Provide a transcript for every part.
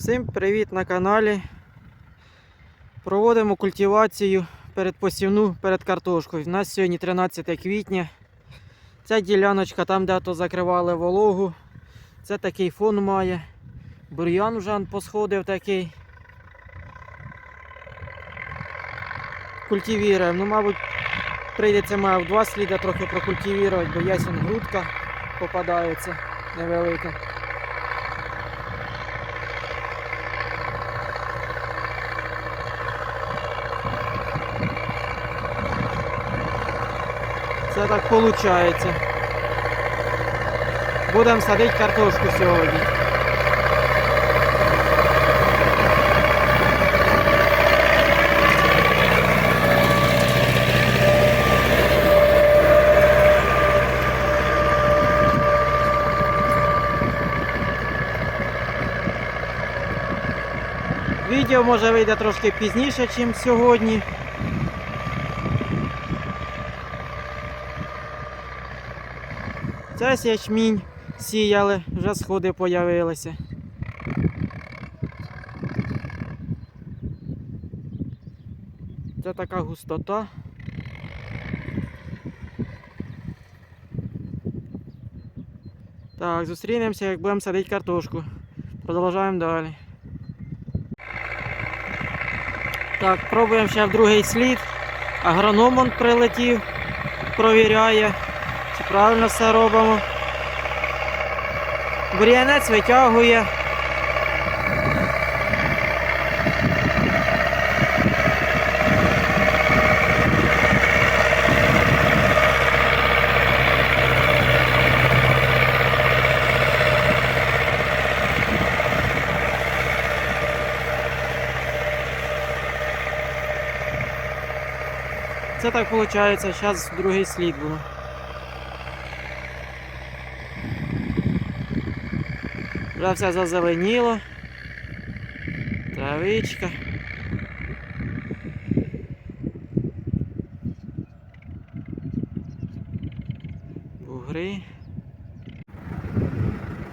Всім привіт на каналі. Проводимо культивацію передпосівну перед картошкою. У нас сьогодні 13 квітня. Ця діляночка там, де то закривали вологу. Це такий фон має. Бур'ян вже посходив такий. Культивіруємо. Ну, мабуть, прийдеться мав два сліди трохи прокультивувати, бо ясен грудка попадається невелика. Це так виходить. Будемо садити картошку сьогодні. Відео може вийде трошки пізніше, ніж сьогодні. Це ячмінь сіяли, вже сходи появилися. Це така густота. Так, зустрінемося, як будемо садити картошку. Продовжуємо далі. Так, пробуємо ще в другий слід. Агроном он прилетів, провіряє, правильно все робимо. Бур'янець витягує. Це так виходить, зараз другий слід було. Вже все зазеленіло. Травичка. Бугри.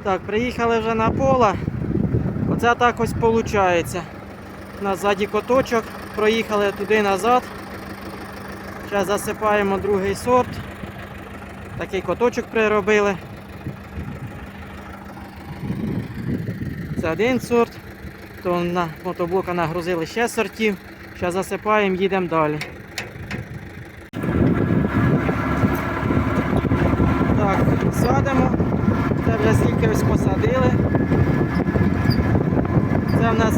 Так, приїхали вже на поле. Оце так ось виходить. У нас ззаді коточок, проїхали туди назад. Зараз засипаємо другий сорт. Такий коточок приробили. Це один сорт. То на мотоблока нагрузили ще сортів. Зараз засипаємо, їдемо далі. Так, садимо. Це вже стільки ось посадили. Це в нас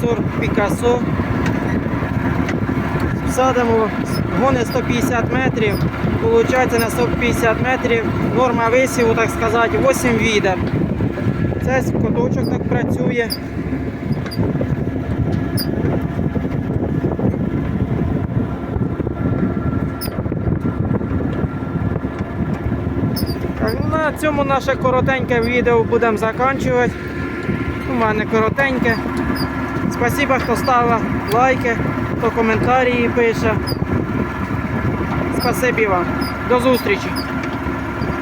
сорт Пікасо. Садимо гони 150 метрів. Получається на 150 метрів норма висіву, так сказати, 8 відер. Це коточок так працює. Ну, на цьому наше коротеньке відео будемо закінчувати. У мене коротеньке. Спасибо, хто ставив лайки, хто коментарі пише. Спасибі вам. До зустрічі.